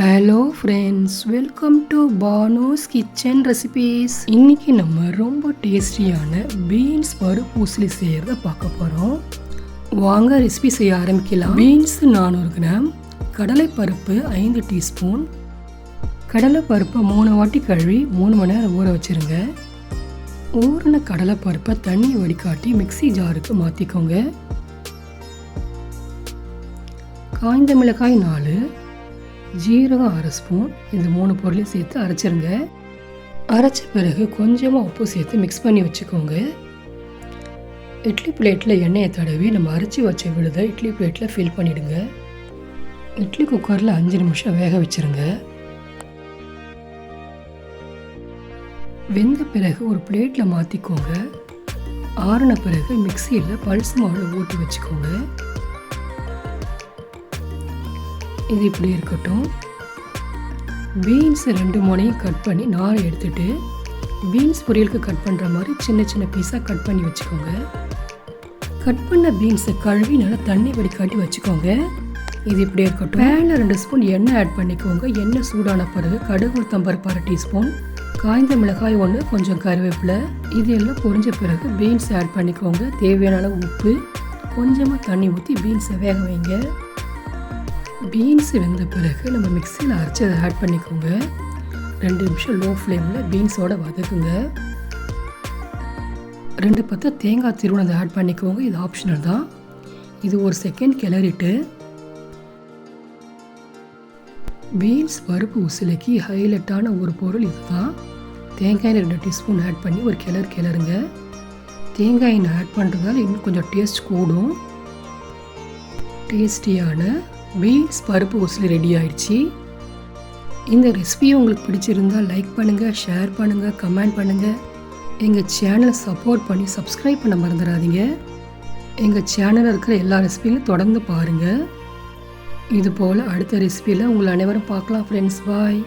Hello friends welcome to Bano's kitchen recipes இன்னைக்கு நம்ம ரொம்ப டேஸ்டியான பீன்ஸ் பருப்பு உசிலி செய்கிறத பார்க்க போகிறோம் வாங்க ரெசிபி செய்ய ஆரம்பிக்கலாம். பீன்ஸ் நானூறு கிராம் கடலைப்பருப்பு ஐந்து டீஸ்பூன் கடலைப்பருப்பை மூணு வாட்டி கழுவி மூணு மணி நேரம் ஊற வச்சுருங்க. ஊறின கடலைப்பருப்பை தண்ணி வடிகாட்டி மிக்ஸி ஜாருக்கு மாற்றிக்கோங்க காய்ந்த மிளகாய் நாலு ஜீரகம் அரை ஸ்பூன் இந்த மூணு பொருளையும் சேர்த்து அரைச்சிருங்க. அரைச்ச பிறகு கொஞ்சமாக உப்பு சேர்த்து மிக்ஸ் பண்ணி வச்சுக்கோங்க. இட்லி பிளேட்டில் எண்ணெயை தடவி நம்ம அரைச்சி வச்ச விழுதை இட்லி பிளேட்டில் ஃபில் பண்ணிவிடுங்க இட்லி குக்கரில் அஞ்சு நிமிஷம் வேக வச்சுருங்க. வெந்த பிறகு ஒரு பிளேட்டில் மாற்றிக்கோங்க ஆறின பிறகு மிக்சியில் பல்ஸ் மாவு ஊற்றி வச்சுக்கோங்க. இது இப்படி இருக்கட்டும். பீன்ஸ் ரெண்டு மூணையும் கட் பண்ணி நார் எடுத்துட்டு பீன்ஸ் பொரியலுக்கு கட் பண்ணுற மாதிரி சின்ன சின்ன பீஸாக கட் பண்ணி வச்சுக்கோங்க. கட் பண்ண பீன்ஸை கழுவி நல்லா தண்ணி வடிகாட்டி வச்சுக்கோங்க. இது இப்படி இருக்கட்டும். பேனில் ரெண்டு ஸ்பூன் எண்ணெய் ஆட் பண்ணிக்கோங்க. எண்ணெய் சூடான பிறகு கடுகு உளுத்தம்பருப்பு அரை டீஸ்பூன் காய்ந்த மிளகாய் ஒன்று கொஞ்சம் கருவேப்பிலை. இது எல்லாம் பொரிஞ்ச பிறகு பீன்ஸ் ஆட் பண்ணிக்கோங்க. தேவையான அளவு உப்பு கொஞ்சமாக தண்ணி ஊற்றி பீன்ஸை வேக வைங்க. பீன்ஸ் வெந்த பிறகு நம்ம மிக்சியில் அரைச்சி அதை ஆட் பண்ணிக்கோங்க. ரெண்டு நிமிஷம் லோ ஃப்ளேமில் பீன்ஸோடு வதக்குங்க. ரெண்டு பத்து தேங்காய் திருவனதை ஆட் பண்ணிக்கோங்க. இது ஆப்ஷனல் தான். இது ஒரு செகண்ட் கிளறிட்டு பீன்ஸ் பருப்பு உசிலைக்கு ஹைலைட்டான ஒரு பொருள் இதுதான். தேங்காயில் ரெண்டு டீஸ்பூன் ஆட் பண்ணி ஒரு கிளறு கிளறுங்க. தேங்காய் ஆட் பண்ணுறதால இன்னும் கொஞ்சம் டேஸ்ட் கூடும். டேஸ்டியான பீன்ஸ் பருப்பு உசிலி ரெடி ஆயிடுச்சு. இந்த ரெசிபியை உங்களுக்கு பிடிச்சிருந்தால் லைக் பண்ணுங்கள் ஷேர் பண்ணுங்கள் கமெண்ட் பண்ணுங்கள் எங்கள் சேனலை சப்போர்ட் பண்ணி சப்ஸ்கிரைப் பண்ண மறந்துடாதீங்க. எங்கள் சேனலில் இருக்கிற எல்லா ரெசிபியும் தொடர்ந்து பாருங்கள் இது போல் அடுத்த ரெசிபியில் உங்களை அனைவரும் பார்க்கலாம் ஃப்ரெண்ட்ஸ் பாய்